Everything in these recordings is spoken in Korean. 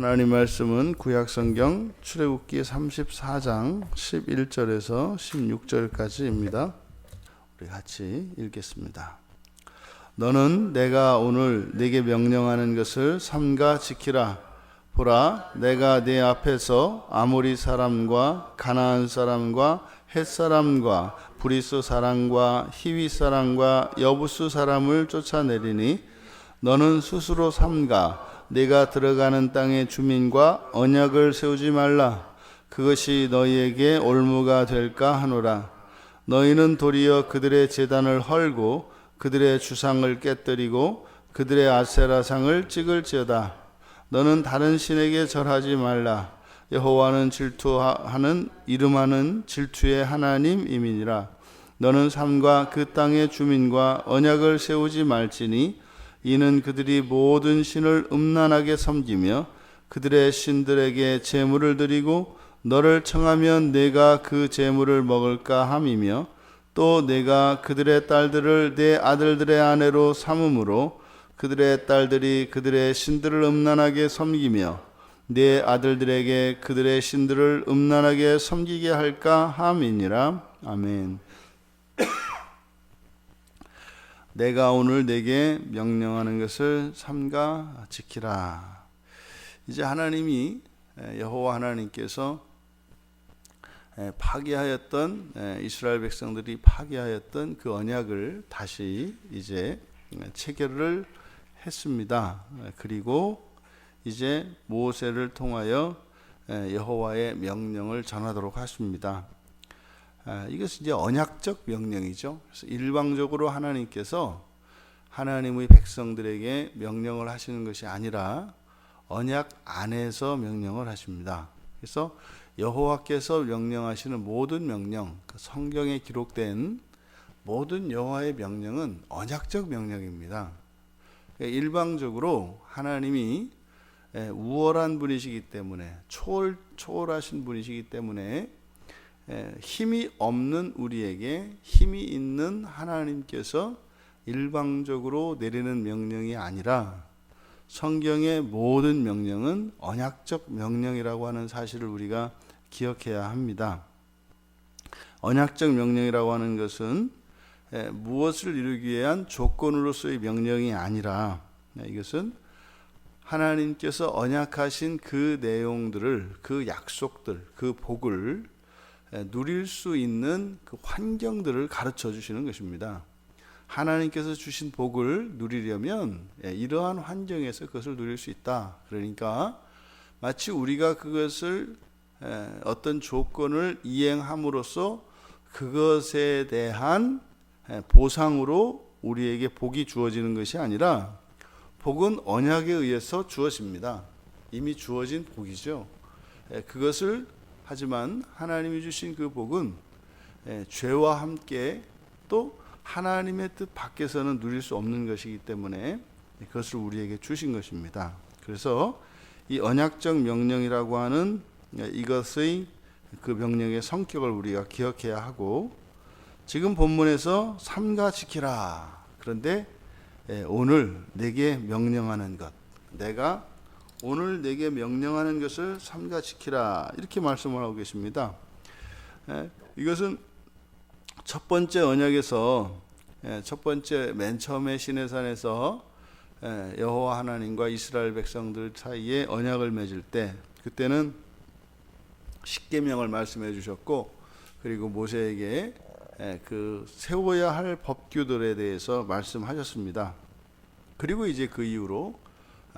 하나님 말씀은 구약 성경 출애굽기 34장 11절에서 16절까지입니다. 우리 같이 읽겠습니다. 너는 내가 오늘 네게 명령하는 것을 삼가 지키라. 보라, 내가 네 앞에서 아모리 사람과 가나안 사람과 헷 사람과 브리스 사람과 히위 사람과 여부스 사람을 쫓아내리니 너는 스스로 삼가 네가 들어가는 땅의 주민과 언약을 세우지 말라. 그것이 너희에게 올무가 될까 하노라. 너희는 도리어 그들의 재단을 헐고 그들의 주상을 깨뜨리고 그들의 아세라상을 찍을지어다. 너는 다른 신에게 절하지 말라. 여호와는 질투하는 이름하는 질투의 하나님이니라. 너는 삶과 그 땅의 주민과 언약을 세우지 말지니 이는 그들이 모든 신을 음란하게 섬기며 그들의 신들에게 제물을 드리고 너를 청하면 내가 그 제물을 먹을까 함이며 또 내가 그들의 딸들을 내 아들들의 아내로 삼음으로 그들의 딸들이 그들의 신들을 음란하게 섬기며 내 아들들에게 그들의 신들을 음란하게 섬기게 할까 함이니라 아멘. 내가 오늘 내게 명령하는 것을 삼가 지키라. 이제 하나님이 여호와 하나님께서 파괴하였던 이스라엘 백성들이 파괴하였던 그 언약을 다시 이제 체결을 했습니다. 그리고 이제 모세를 통하여 여호와의 명령을 전하도록 하십니다. 이것은 이제 언약적 명령이죠. 그래서 일방적으로 하나님께서 하나님의 백성들에게 명령을 하시는 것이 아니라 언약 안에서 명령을 하십니다. 그래서 여호와께서 명령하시는 모든 명령, 그 성경에 기록된 모든 여호와의 명령은 언약적 명령입니다. 그러니까 일방적으로 하나님이 우월한 분이시기 때문에 초월 초월하신 분이시기 때문에 힘이 없는 우리에게 힘이 있는 하나님께서 일방적으로 내리는 명령이 아니라 성경의 모든 명령은 언약적 명령이라고 하는 사실을 우리가 기억해야 합니다. 언약적 명령이라고 하는 것은 무엇을 이루기 위한 조건으로서의 명령이 아니라 이것은 하나님께서 언약하신 그 내용들을 그 약속들 그 복을 누릴 수 있는 그 환경들을 가르쳐 주시는 것입니다. 하나님께서 주신 복을 누리려면 이러한 환경에서 그것을 누릴 수 있다. 그러니까 마치 우리가 그것을 어떤 조건을 이행함으로써 그것에 대한 보상으로 우리에게 복이 주어지는 것이 아니라 복은 언약에 의해서 주어집니다. 이미 주어진 복이죠. 그것을 하지만 하나님이 주신 그 복은 죄와 함께 또 하나님의 뜻 밖에서는 누릴 수 없는 것이기 때문에 그것을 우리에게 주신 것입니다. 그래서 이 언약적 명령이라고 하는 이것의 그 명령의 성격을 우리가 기억해야 하고 지금 본문에서 삼가 지키라. 그런데 오늘 내게 명령하는 것, 내가 오늘 내게 명령하는 것을 삼가 지키라 이렇게 말씀을 하고 계십니다. 이것은 첫 번째 언약에서 첫 번째 맨 처음에 시내산에서 여호와 하나님과 이스라엘 백성들 사이에 언약을 맺을 때 그때는 십계명을 말씀해 주셨고 그리고 모세에게 그 세워야 할 법규들에 대해서 말씀하셨습니다. 그리고 이제 그 이후로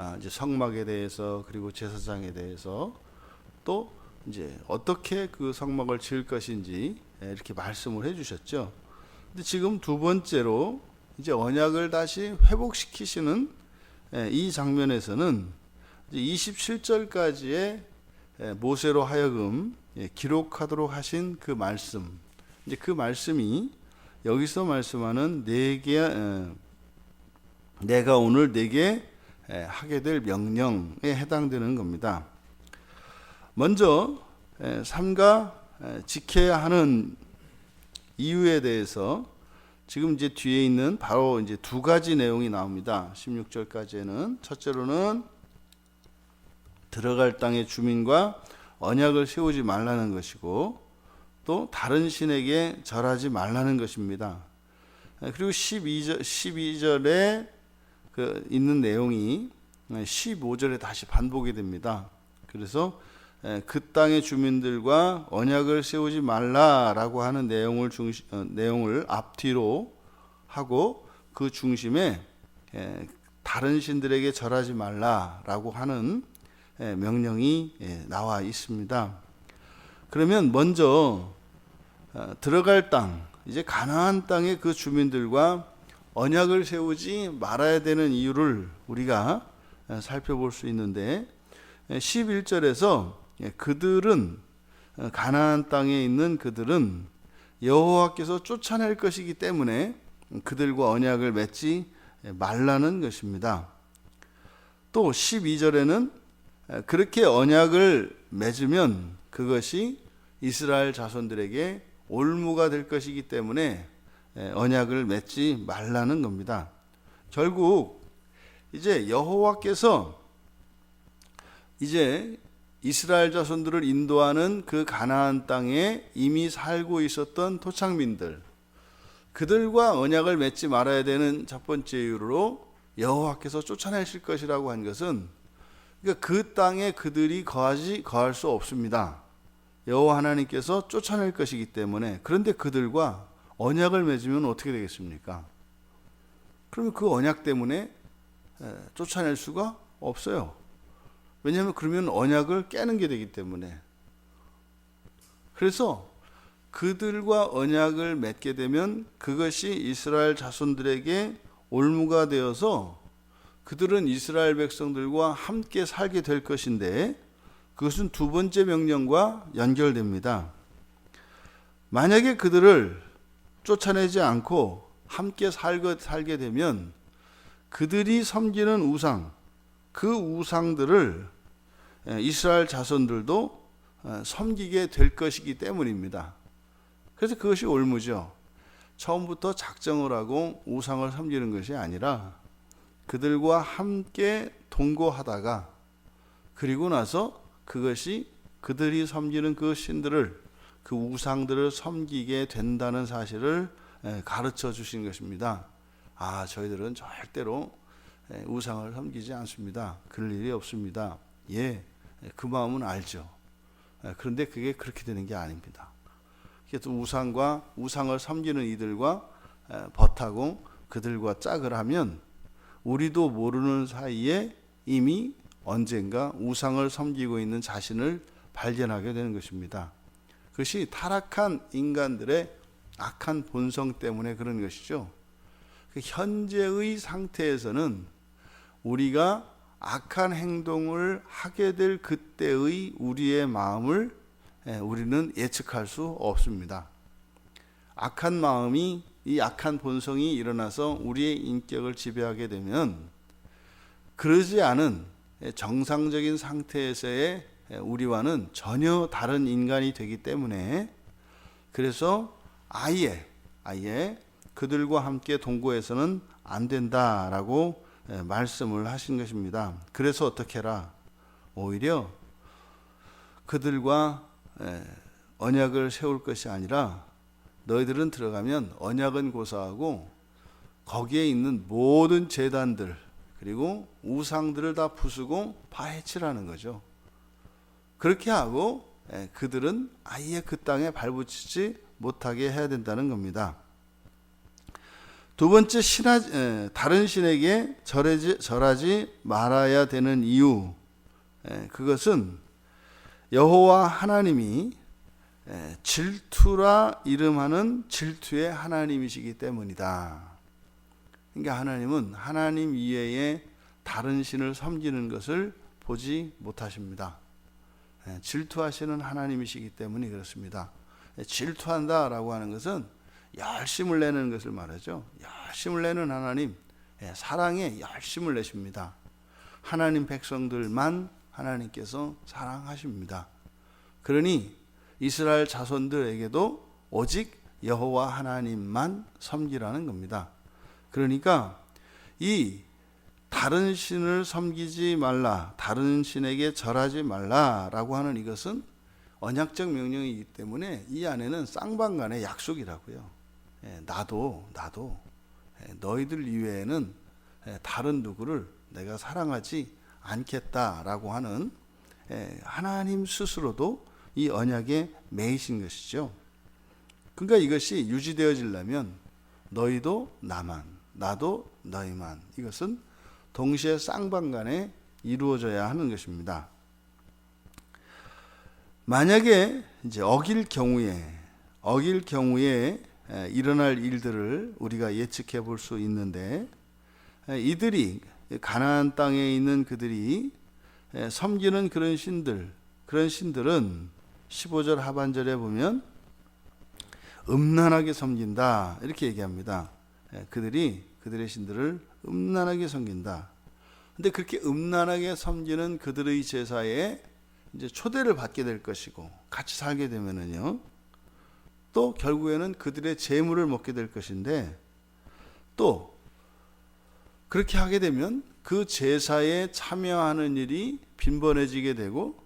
아, 이제 성막에 대해서 그리고 제사장에 대해서 또 이제 어떻게 그 성막을 지을 것인지 이렇게 말씀을 해주셨죠. 근데 지금 두 번째로 이제 언약을 다시 회복시키시는 이 장면에서는 27절까지의 모세로 하여금 기록하도록 하신 그 말씀, 이제 그 말씀이 여기서 말씀하는 내게 내가 오늘 내게 하게 될 명령에 해당되는 겁니다. 먼저 삼가 지켜야 하는 이유에 대해서 지금 이제 뒤에 있는 바로 이제 두 가지 내용이 나옵니다. 16절까지는 첫째로는 들어갈 땅의 주민과 언약을 세우지 말라는 것이고 또 다른 신에게 절하지 말라는 것입니다. 그리고 12절 12절에 그 있는 내용이 15절에 다시 반복이 됩니다. 그래서 그 땅의 주민들과 언약을 세우지 말라라고 하는 내용을 중심, 어, 내용을 앞뒤로 하고 그 중심에 에, 다른 신들에게 절하지 말라라고 하는 에, 명령이 에, 나와 있습니다. 그러면 먼저 어, 들어갈 땅 이제 가나안 땅의 그 주민들과 언약을 세우지 말아야 되는 이유를 우리가 에, 살펴볼 수 있는데 11절에서 예, 그들은 어, 가나안 땅에 있는 그들은 여호와께서 쫓아낼 것이기 때문에 그들과 언약을 맺지 말라는 것입니다. 또 12절에는 그렇게 언약을 맺으면 그것이 이스라엘 자손들에게 올무가 될 것이기 때문에 언약을 맺지 말라는 겁니다. 결국 이제 여호와께서 이제 이스라엘 자손들을 인도하는 그 가나안 땅에 이미 살고 있었던 토착민들 그들과 언약을 맺지 말아야 되는 첫 번째 이유로 여호와께서 쫓아내실 것이라고 한 것은 그러니까 그 땅에 그들이 거하지 거할 수 없습니다. 여호와 하나님께서 쫓아낼 것이기 때문에 그런데 그들과 언약을 맺으면 어떻게 되겠습니까? 그러면 그 언약 때문에 쫓아낼 수가 없어요. 왜냐하면 그러면 언약을 깨는 게 되기 때문에. 그래서 그들과 언약을 맺게 되면 그것이 이스라엘 자손들에게 올무가 되어서 그들은 이스라엘 백성들과 함께 살게 될 것인데 그것은 두 번째 명령과 연결됩니다. 만약에 그들을 쫓아내지 않고 함께 살게 되면 그들이 섬기는 우상, 그 우상들을 이스라엘 자손들도 어, 섬기게 될 것이기 때문입니다. 그래서 그것이 올무죠. 처음부터 작정을 하고 우상을 섬기는 것이 아니라 그들과 함께 동거하다가 그리고 나서 그것이 그들이 섬기는 그 신들을 그 우상들을 섬기게 된다는 사실을 가르쳐 주신 것입니다. 아, 저희들은 절대로 우상을 섬기지 않습니다. 그럴 일이 없습니다. 예, 그 마음은 알죠. 그런데 그게 그렇게 되는 게 아닙니다. 그래서 우상과 우상을 섬기는 이들과 벗하고 그들과 짝을 하면 우리도 모르는 사이에 이미 언젠가 우상을 섬기고 있는 자신을 발견하게 되는 것입니다. 그것이 타락한 인간들의 악한 본성 때문에 그런 것이죠. 그 현재의 상태에서는 우리가 악한 행동을 하게 될 그때의 우리의 마음을 우리는 예측할 수 없습니다. 악한 마음이 이 악한 본성이 일어나서 우리의 인격을 지배하게 되면 그러지 않은 정상적인 상태에서의 우리와는 전혀 다른 인간이 되기 때문에 그래서 아예 아예 그들과 함께 동거해서는 안 된다라고 말씀을 하신 것입니다. 그래서 어떻게 해라? 오히려 그들과 언약을 세울 것이 아니라 너희들은 들어가면 언약은 고사하고 거기에 있는 모든 재단들 그리고 우상들을 다 부수고 파헤치라는 거죠. 그렇게 하고 그들은 아예 그 땅에 발붙이지 못하게 해야 된다는 겁니다. 두 번째 신하, 다른 신에게 절하지, 절하지 말아야 되는 이유 그것은 여호와 하나님이 질투라 이름하는 질투의 하나님이시기 때문이다. 그러니까 하나님은 하나님 이외에 다른 신을 섬기는 것을 보지 못하십니다. 질투하시는 하나님이시기 때문에 그렇습니다. 질투한다라고 하는 것은 열심을 내는 것을 말하죠. 열심을 내는 하나님, 사랑에 열심을 내십니다. 하나님 백성들만 하나님께서 사랑하십니다. 그러니 이스라엘 자손들에게도 오직 여호와 하나님만 섬기라는 겁니다. 그러니까 이 다른 신을 섬기지 말라, 다른 신에게 절하지 말라라고 하는 이것은 언약적 명령이기 때문에 이 안에는 쌍방간의 약속이라고요. 예, 나도 나도 예, 너희들 이외에는 예, 다른 누구를 내가 사랑하지 않겠다라고 하는 예, 하나님 스스로도 이 언약에 매이신 것이죠. 그러니까 이것이 유지되어지려면 너희도 나만, 나도 너희만 이것은 동시에 쌍방간에 이루어져야 하는 것입니다. 만약에 이제 어길 경우에 어길 경우에 에, 일어날 일들을 우리가 예측해 볼 수 있는데 에, 이들이 가나안 땅에 있는 그들이 에, 섬기는 그런 신들 그런 신들은 15절 하반절에 보면 음란하게 섬긴다 이렇게 얘기합니다. 에, 그들이 그들의 신들을 음란하게 섬긴다. 근데 그렇게 음란하게 섬기는 그들의 제사에 이제 초대를 받게 될 것이고 같이 살게 되면은요. 또 결국에는 그들의 재물을 먹게 될 것인데 또 그렇게 하게 되면 그 제사에 참여하는 일이 빈번해지게 되고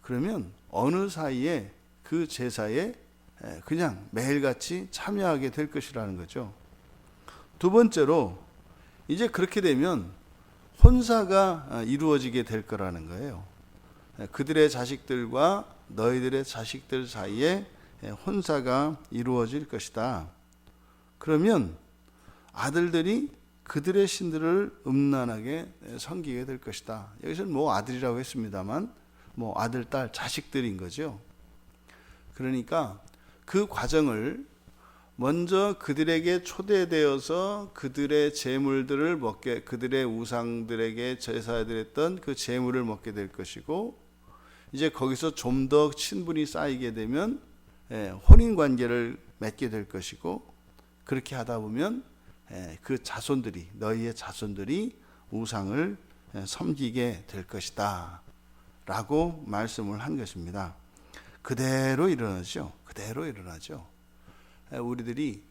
그러면 어느 사이에 그 제사에 그냥 매일같이 참여하게 될 것이라는 거죠. 두 번째로 이제 그렇게 되면 혼사가 이루어지게 될 거라는 거예요. 그들의 자식들과 너희들의 자식들 사이에 혼사가 이루어질 것이다. 그러면 아들들이 그들의 신들을 음란하게 섬기게 될 것이다. 여기서는 뭐 아들이라고 했습니다만 뭐 아들, 딸, 자식들인 거죠. 그러니까 그 과정을 먼저 그들에게 초대되어서 그들의 재물들을 먹게 그들의 우상들에게 제사드렸던 그 재물을 먹게 될 것이고 이제 거기서 좀 더 친분이 쌓이게 되면 예, 혼인 관계를 맺게 될 것이고 그렇게 하다 보면 예, 그 자손들이 너희의 자손들이 우상을 예, 섬기게 될 것이다 라고 말씀을 한 것입니다. 그대로 일어나죠. 그대로 일어나죠. 우리들이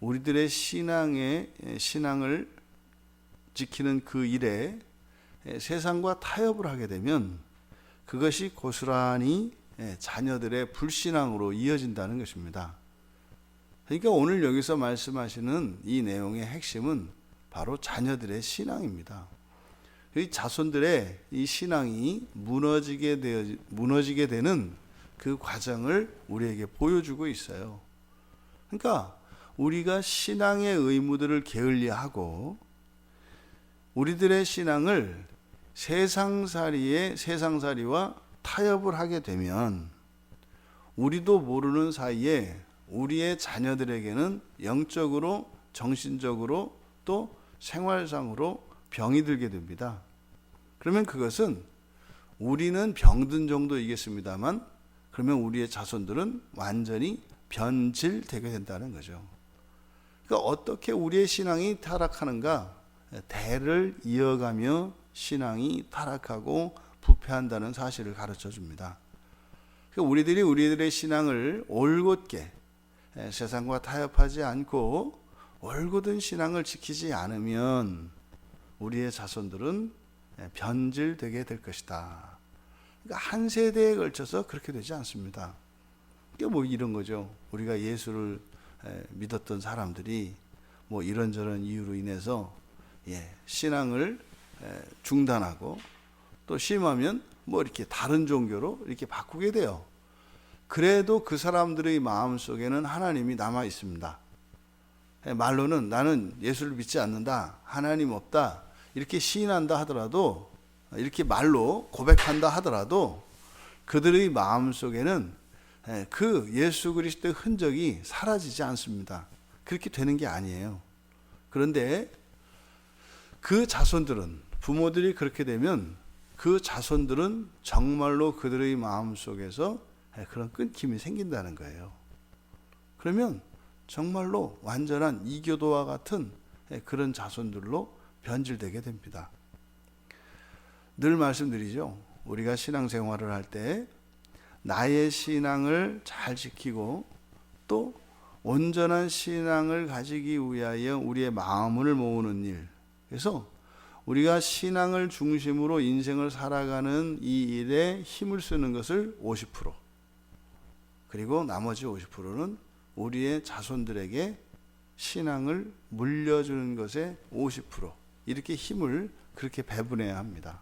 우리들의 신앙의 신앙을 지키는 그 일에 세상과 타협을 하게 되면 그것이 고스란히 자녀들의 불신앙으로 이어진다는 것입니다. 그러니까 오늘 여기서 말씀하시는 이 내용의 핵심은 바로 자녀들의 신앙입니다. 이 자손들의 이 신앙이 무너지게 되어 무너지게 되는 그 과정을 우리에게 보여주고 있어요. 그러니까 우리가 신앙의 의무들을 게을리하고 우리들의 신앙을 세상살이의 세상살이와 타협을 하게 되면 우리도 모르는 사이에 우리의 자녀들에게는 영적으로 정신적으로 또 생활상으로 병이 들게 됩니다. 그러면 그것은 우리는 병든 정도이겠습니다만 그러면 우리의 자손들은 완전히 변질되게 된다는 거죠. 그러니까 어떻게 우리의 신앙이 타락하는가? 대를 이어가며 신앙이 타락하고 부패한다는 사실을 가르쳐 줍니다. 그러니까 우리들이 우리들의 신앙을 올곧게 세상과 타협하지 않고 올곧은 신앙을 지키지 않으면 우리의 자손들은 변질되게 될 것이다. 그러니까 한 세대에 걸쳐서 그렇게 되지 않습니다. 뭐 이런 거죠. 우리가 예수를 믿었던 사람들이 뭐 이런저런 이유로 인해서 예, 신앙을 중단하고 또 심하면 뭐 이렇게 다른 종교로 이렇게 바꾸게 돼요. 그래도 그 사람들의 마음 속에는 하나님이 남아 있습니다. 말로는 나는 예수를 믿지 않는다. 하나님 없다. 이렇게 시인한다 하더라도 이렇게 말로 고백한다 하더라도 그들의 마음 속에는 그 예수 그리스도의 흔적이 사라지지 않습니다. 그렇게 되는 게 아니에요. 그런데 그 자손들은 부모들이 그렇게 되면 그 자손들은 정말로 그들의 마음 속에서 그런 끊김이 생긴다는 거예요. 그러면 정말로 완전한 이교도와 같은 그런 자손들로 변질되게 됩니다. 늘 말씀드리죠. 우리가 신앙생활을 할 때 나의 신앙을 잘 지키고 또 온전한 신앙을 가지기 위하여 우리의 마음을 모으는 일. 그래서 우리가 신앙을 중심으로 인생을 살아가는 이 일에 힘을 쓰는 것을 50% 그리고 나머지 50%는 우리의 자손들에게 신앙을 물려주는 것에 50% 이렇게 힘을 그렇게 배분해야 합니다.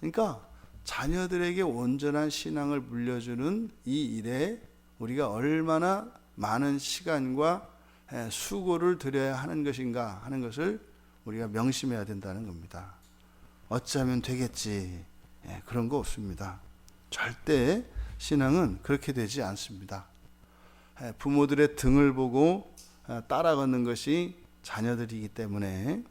그러니까 자녀들에게 온전한 신앙을 물려주는 이 일에 우리가 얼마나 많은 시간과 에, 수고를 들여야 하는 것인가 하는 것을 우리가 명심해야 된다는 겁니다. 어찌하면 되겠지. 예, 그런 거 없습니다. 절대 신앙은 그렇게 되지 않습니다. 예, 부모들의 등을 보고 아, 따라 걷는 것이 자녀들이기 때문에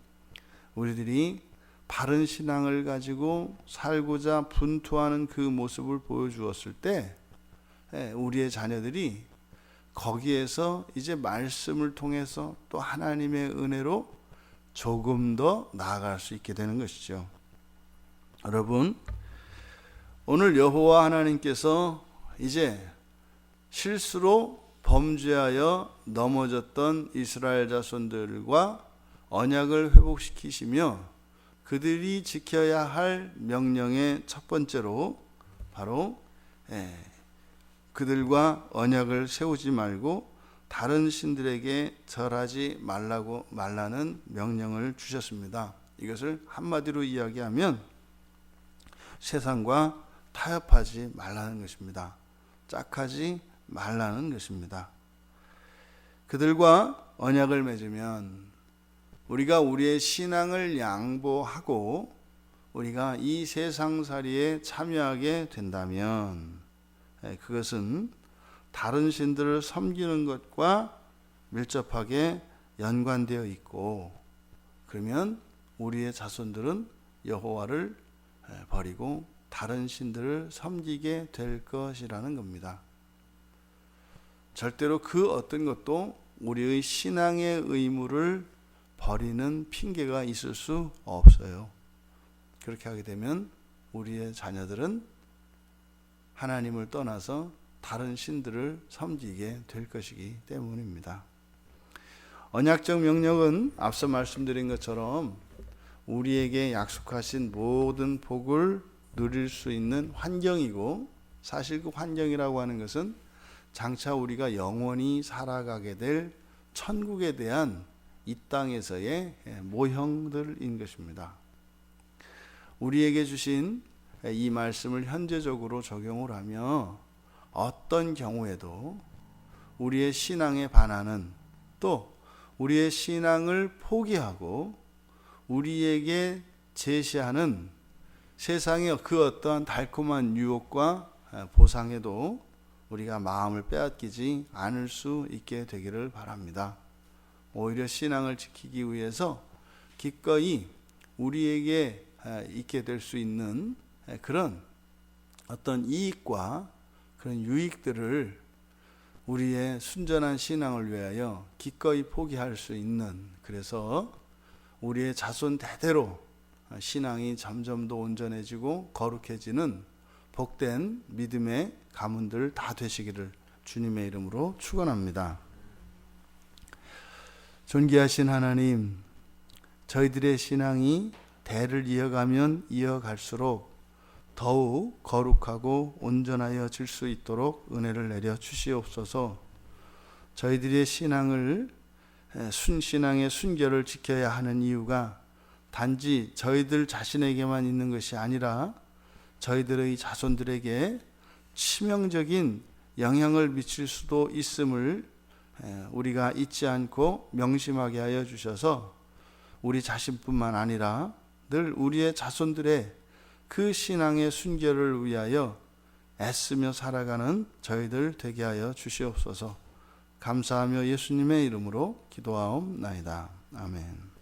우리들이 바른 신앙을 가지고 살고자 분투하는 그 모습을 보여주었을 때 예, 우리의 자녀들이 거기에서 이제 말씀을 통해서 또 하나님의 은혜로 조금 더 나아갈 수 있게 되는 것이죠. 여러분, 오늘 여호와 하나님께서 이제 실수로 범죄하여 넘어졌던 이스라엘 자손들과 언약을 회복시키시며 그들이 지켜야 할 명령의 첫 번째로 바로 예, 그들과 언약을 세우지 말고 다른 신들에게 절하지 말라고 말라는 명령을 주셨습니다. 이것을 한마디로 이야기하면 세상과 타협하지 말라는 것입니다. 짝하지 말라는 것입니다. 그들과 언약을 맺으면 우리가 우리의 신앙을 양보하고 우리가 이 세상살이에 참여하게 된다면 예, 그것은 다른 신들을 섬기는 것과 밀접하게 연관되어 있고 그러면 우리의 자손들은 여호와를 예, 버리고 다른 신들을 섬기게 될 것이라는 겁니다. 절대로 그 어떤 것도 우리의 신앙의 의무를 버리는 핑계가 있을 수 없어요. 그렇게 하게 되면 우리의 자녀들은 하나님을 떠나서 다른 신들을 섬기게 될 것이기 때문입니다. 언약적 명령은 앞서 말씀드린 것처럼 우리에게 약속하신 모든 복을 누릴 수 있는 환경이고 사실 그 환경이라고 하는 것은 장차 우리가 영원히 살아가게 될 천국에 대한 이 땅에서의 모형들인 것입니다. 우리에게 주신 이 말씀을 현재적으로 적용을 하며 어떤 경우에도 우리의 신앙에 반하는 또 우리의 신앙을 포기하고 우리에게 제시하는 세상의 그 어떠한 달콤한 유혹과 보상에도 우리가 마음을 빼앗기지 않을 수 있게 되기를 바랍니다. 오히려 신앙을 지키기 위해서 기꺼이 우리에게 있게 될 수 있는 그런 어떤 이익과 그런 유익들을 우리의 순전한 신앙을 위하여 기꺼이 포기할 수 있는 그래서 우리의 자손 대대로 신앙이 점점 더 온전해지고 거룩해지는 복된 믿음의 가문들 다 되시기를 주님의 이름으로 축원합니다. 존귀하신 하나님, 저희들의 신앙이 대를 이어가면 이어갈수록 더욱 거룩하고 온전하여 질 수 있도록 은혜를 내려 주시옵소서. 저희들의 신앙을 순신앙의 순결을 지켜야 하는 이유가 단지 저희들 자신에게만 있는 것이 아니라 저희들의 자손들에게 치명적인 영향을 미칠 수도 있음을 우리가 잊지 않고 명심하게 하여 주셔서 우리 자신뿐만 아니라 늘 우리의 자손들의 그 신앙의 순결을 위하여 애쓰며 살아가는 저희들 되게 하여 주시옵소서. 감사하며 예수님의 이름으로 기도하옵나이다. 아멘.